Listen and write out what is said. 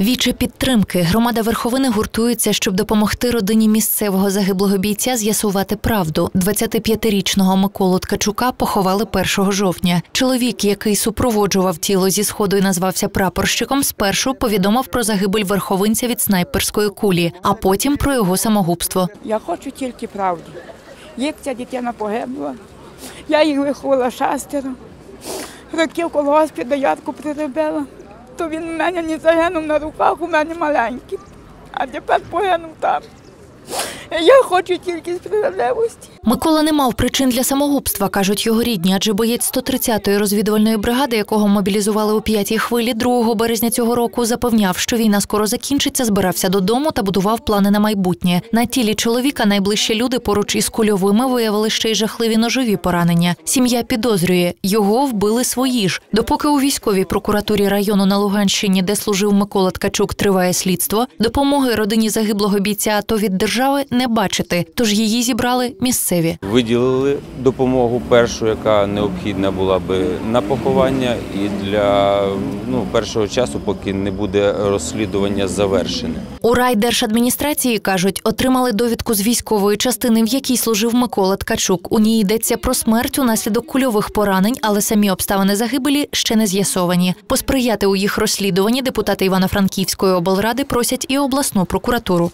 Віче підтримки громада верховини гуртується, щоб допомогти родині місцевого загиблого бійця з'ясувати правду. 25-річного Миколу Ткачука поховали 1 жовтня. Чоловік, який супроводжував тіло зі сходу і назвався прапорщиком, спершу повідомив про загибель верховинця від снайперської кулі, а потім про його самогубство. Я хочу тільки правди. Як ця дитина погибла, я їх виховала шестеро. Років колгоспі до ядку приробила, tulin mä ja niin se hänun narukaa, kun mä niin mä läinkin. Adepä pojan utaa. Я хочу тільки справедливості. Микола не мав причин для самогубства, кажуть його рідні, адже боєць 130-ї розвідувальної бригади, якого мобілізували у п'ятій хвилі 2 березня цього року, запевняв, що війна скоро закінчиться, збирався додому та будував плани на майбутнє. На тілі чоловіка найближчі люди поруч із кульовими виявили ще й жахливі ножові поранення. Сім'я підозрює, його вбили свої ж. Допоки у військовій прокуратурі району на Луганщині, де служив Микола Ткачук, триває слідство, допомоги родині загиблого бійця АТО від держави не бачити, тож її зібрали місцеві. Виділили допомогу першу, яка необхідна була би на поховання, і для ну, першого часу, поки не буде розслідування завершене. У райдержадміністрації кажуть, отримали довідку з військової частини, в якій служив Микола Ткачук. У ній йдеться про смерть унаслідок кульових поранень, але самі обставини загибелі ще не з'ясовані. Посприяти у їх розслідуванні депутати Івано-Франківської облради просять і обласну прокуратуру.